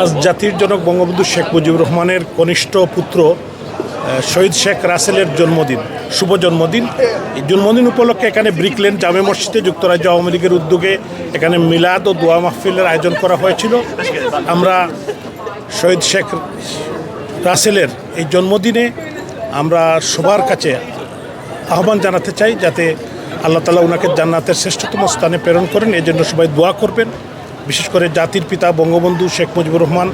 আজ জাতির জনক বঙ্গবন্ধু শেখ মুজিবুর রহমানের কনিষ্ঠ পুত্র শহীদ শেখ রাসেলের জন্মদিন, শুভ জন্মদিন। এই জন্মদিন উপলক্ষে এখানে ব্রিকলেন জামে মসজিদে যুক্তরাজ্য আওয়ামী লীগের উদ্যোগে এখানে মিলাদ ও দোয়া মাহফিলের আয়োজন করা হয়েছিল। আমরা শহীদ শেখ রাসেলের এই জন্মদিনে আমরা সবার কাছে আহ্বান জানাতে চাই, যাতে আল্লাহ তালা ওনাকে জান্নাতের শ্রেষ্ঠতম স্থানে প্রেরণ করেন। এই জন্য সবাই দোয়া করবেন। বিশেষ করে জাতির পিতা বঙ্গবন্ধু শেখ মুজিবুর রহমান,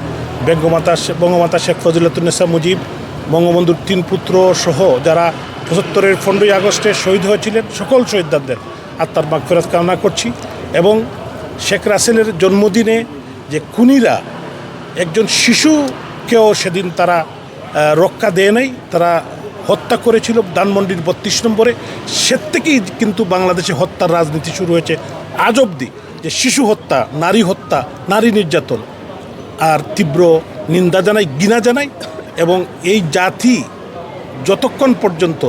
বঙ্গমাতা বঙ্গমাতা শেখ ফজিলতুন্নেসা মুজিব, বঙ্গবন্ধুর তিন পুত্র সহ যারা পঁচাত্তরের পনেরোই আগস্টে শহীদ হয়েছিলেন, সকল শহীদদারদের আত্মার মাগ কামনা করছি এবং শেখ রাসেলের জন্মদিনে যে খুনিরা একজন শিশুকেও সেদিন তারা রক্ষা দেয় নাই, তারা হত্যা করেছিল ধানমন্ডির বত্রিশ নম্বরে, সে থেকেই কিন্তু বাংলাদেশে হত্যার রাজনীতি শুরু হয়েছে আজ অবধি। যে শিশু হত্যা, নারী হত্যা, নারী নির্যাতন, আর তীব্র নিন্দা জানাই গিনা জানাই, এবং এই জাতি যতক্ষণ পর্যন্ত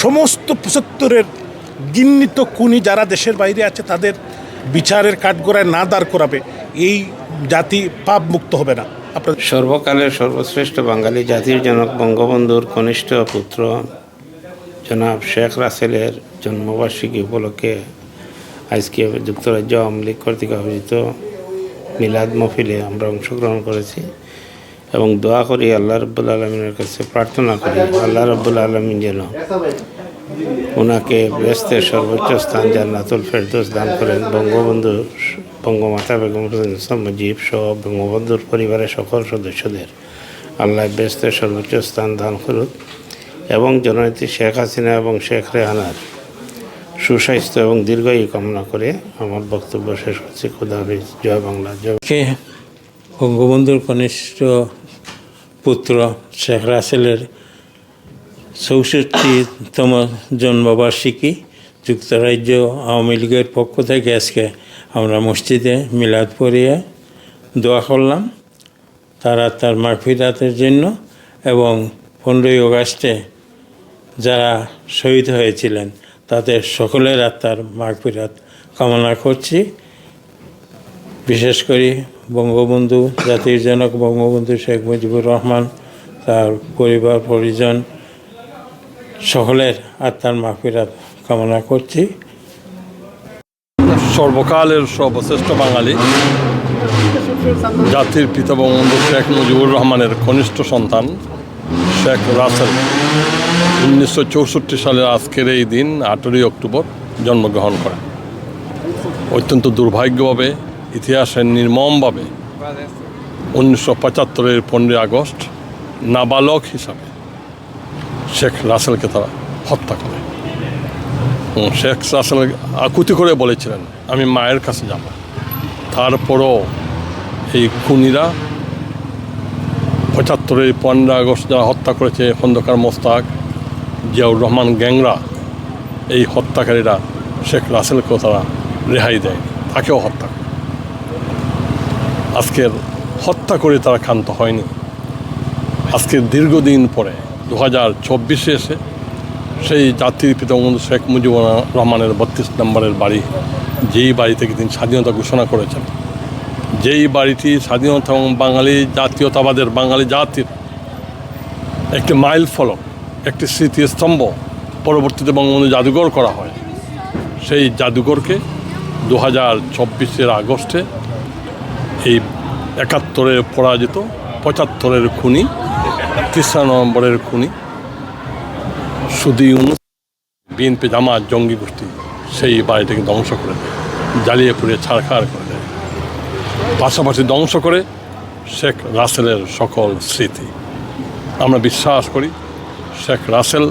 সমস্ত পঁচাত্তরের গিন্নিত খুনি যারা দেশের বাইরে আছে, তাদের বিচারের কাঠগড়ায় না দাঁড় করাবে, এই জাতি পাপ মুক্ত হবে না। আপনার সর্বকালের সর্বশ্রেষ্ঠ বাঙালি জাতির জনক বঙ্গবন্ধুর কনিষ্ঠ পুত্র জনাব শেখ রাসেলের জন্মবার্ষিকী উপলক্ষে আজকে যুক্তরাজ্য আওয়ামী লীগ কর্তৃক আয়োজিত মিলাদ মফিলে আমরা অংশগ্রহণ করেছি এবং দোয়া করি আল্লাহ রব্বুল আলমিনের কাছে প্রার্থনা করি, আল্লাহ রব্বুল আলমিন যেন ওনাকে ব্যস্তের সর্বোচ্চ স্থান জান্নাতুল ফেরদৌস দান করেন। বঙ্গবন্ধু, বঙ্গমাতা বেগম মুজিব সহ বঙ্গবন্ধুর পরিবারের সকল সদস্যদের আল্লাহ ব্যস্তের সর্বোচ্চ স্থান দান করুক এবং জননেত্রী শেখ হাসিনা এবং শেখ রেহানার সুস্বাস্থ্য এবং দীর্ঘায়ু কামনা করে আমার বক্তব্য শেষ করছি। খুদা হাফিজ। জয় বাংলা, জয় বঙ্গবন্ধুর কনিষ্ঠ পুত্র শেখ রাসেলের চৌষট্টিতম জন্মবার্ষিকী যুক্তরাজ্য আওয়ামী লীগের পক্ষ থেকে আজকে আমরা মসজিদে মিলাদ পড়িয়ে দোয়া করলাম। তারা তার মারফিরাতের জন্য এবং পনেরোই আগস্টে যারা শহীদ হয়েছিলেন তাদের সকলের আত্মার মারফিরাত কামনা করছি। বিশেষ করে বঙ্গবন্ধু, জাতির জনক বঙ্গবন্ধু শেখ মুজিবুর রহমান, তার পরিবার, পরিজন সকলের আত্মার মাফিরাত কামনা করছি। সর্বকালের সর্বশ্রেষ্ঠ বাঙালি, জাতির পিতা বঙ্গবন্ধু শেখ মুজিবুর রহমানের কনিষ্ঠ সন্তান শেখ রাসেল উনিশশো চৌষট্টি সালের আজকের এই দিন আঠেরোই অক্টোবর, জন্মগ্রহণ করেন। অত্যন্ত দুর্ভাগ্যভাবে ইতিহাসের নির্মমভাবে উনিশশো পঁচাত্তরের পনেরোই আগস্ট নাবালক হিসাবে শেখ রাসেলকে তারা হত্যা করে। শেখ রাসেল আকুতি করে বলেছিলেন, আমি মায়ের কাছে যাব। তারপরও এই খুনিরা পঁচাত্তরের পনেরো আগস্ট যারা হত্যা করেছে খন্দকার মোস্তাক, জিয়াউর রহমান গ্যাংরা, এই হত্যাকারীরা শেখ রাসেলকেও তারা রেহাই দেয়, তাকেও হত্যা করে। আজকের হত্যা করে তারা ক্ষান্ত হয়নি। আজকের দীর্ঘদিন পরে দু হাজার চব্বিশে এসে সেই জাতির পিতা বঙ্গবন্ধু শেখ মুজিবুর রহমানের বত্রিশ নম্বরের বাড়ি, যেই বাড়ি থেকে তিনি স্বাধীনতা ঘোষণা করেছেন যেই বাড়িটি স্বাধীনতা এবং বাঙালি জাতীয়তাবাদের, বাঙালি জাতির একটি মাইল ফলক, একটি স্মৃতিস্তম্ভ পরবর্তীতে বঙ্গবন্ধু জাদুঘর করা হয়। সেই জাদুঘরকে দু হাজার চব্বিশের আগস্টে এই একাত্তরের পরাজিত পঁচাত্তরের খুনি, তিসরা নভেম্বরের খুনি সুদি ইউনুস বিএনপি জামাত জঙ্গি গোষ্ঠী সেই বাড়িটাকে ধ্বংস করে জ্বালিয়ে পুড়িয়ে ছাড়খাড় করে পাশাপাশি ধ্বংস করে শেখ রাসেলের সকল স্মৃতি। আমরা বিশ্বাস করি, শেখ রাসেল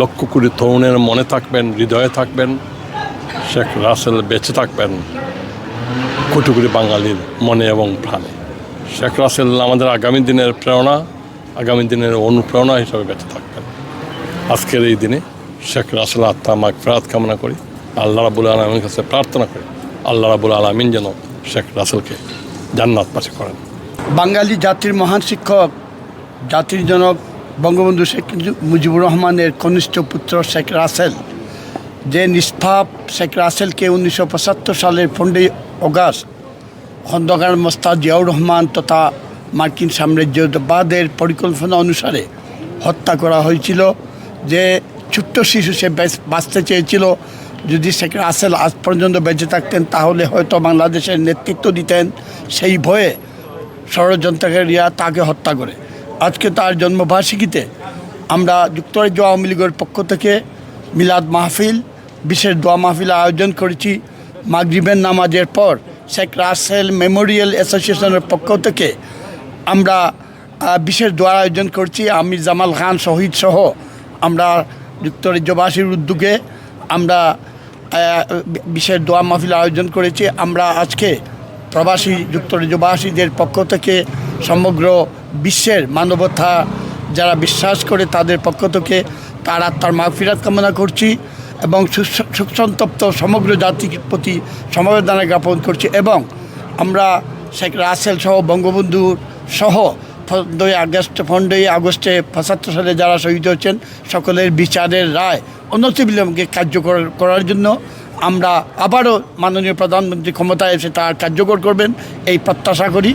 লক্ষ কোটি তরুণের মনে থাকবেন, হৃদয়ে থাকবেন, শেখ রাসেল বেঁচে থাকবেন কোটি কোটি বাঙালির মনে এবং প্রাণে। শেখ রাসেল আমাদের আগামী দিনের প্রেরণা, আগামী দিনের অনুপ্রেরণা হিসাবে বেঁচে থাকবেন। আজকের এই দিনে শেখ রাসেল আত্মা মাক ফেরাত কামনা করি। আল্লাহ রাবুল আলমীর কাছে প্রার্থনা করি, আল্লাহ রাবুল আলমিন যেন শেখ রাসেলকে জান্নাত পাশে করেন। বাঙালি জাতির মহান শিক্ষক, জাতির জনক বঙ্গবন্ধু শেখ মুজিবুর রহমানের কনিষ্ঠ পুত্র শেখ রাসেল, যে নিষ্পাপ শেখ রাসেলকে উনিশশো পঁচাত্তর সালের পনেরোই অগাস্ট খন্দকার মোস্তাদ জিয়াউর রহমান তথা মার্কিন সাম্রাজ্যবাদের পরিকল্পনা অনুসারে হত্যা করা হয়েছিল, যে ছোট্ট শিশু সে বাঁচতে চেয়েছিল যদি শেখ রাসেল আজ পর্যন্ত বেঁচে থাকতেন, তাহলে হয়তো বাংলাদেশের নেতৃত্ব দিতেন সেই ভয়ে ষড়যন্ত্রকারীরা তাকে হত্যা করে। আজকে তার জন্মবার্ষিকীতে আমরা যুক্তরাজ্য আওয়ামী লীগের পক্ষ থেকে মিলাদ মাহফিল, বিশেষ দোয়া মাহফিল আয়োজন করেছি। মাগরিবের নামাজের পর শেখ রাসেল মেমোরিয়াল অ্যাসোসিয়েশনের পক্ষ থেকে আমরা বিশেষ দোয়ার আয়োজন করছি। আমির জামাল খান শহীদ সহ আমরা যুক্তরাজ্যবাসীর উদ্যোগে আমরা বিশেষ দোয়া মাহফিল আয়োজন করেছি। আমরা আজকে প্রবাসী, যুক্তরাজ্যবাসীদের পক্ষ থেকে সমগ্র বিশ্বের মানবতা যারা বিশ্বাস করে তাদের পক্ষ থেকে তার আত্মার মাগফিরাত কামনা করছি এবং সুস- সুসন্তপ্ত সমগ্র জাতির প্রতি সমবেদনা জ্ঞাপন করছি এবং আমরা শেখ রাসেল সহ বঙ্গবন্ধু সহ পনেরোই আগস্ট, পনেরোই আগস্টে পঁচাত্তর সালে যারা শহীদ হয়েছেন, সকলের বিচারের রায় অনতিবিলম্বে কার্যকর করার জন্য আমরা আবারও মাননীয় প্রধানমন্ত্রী ক্ষমতায় এসে তার কার্যকর করবেন, এই প্রত্যাশা করি।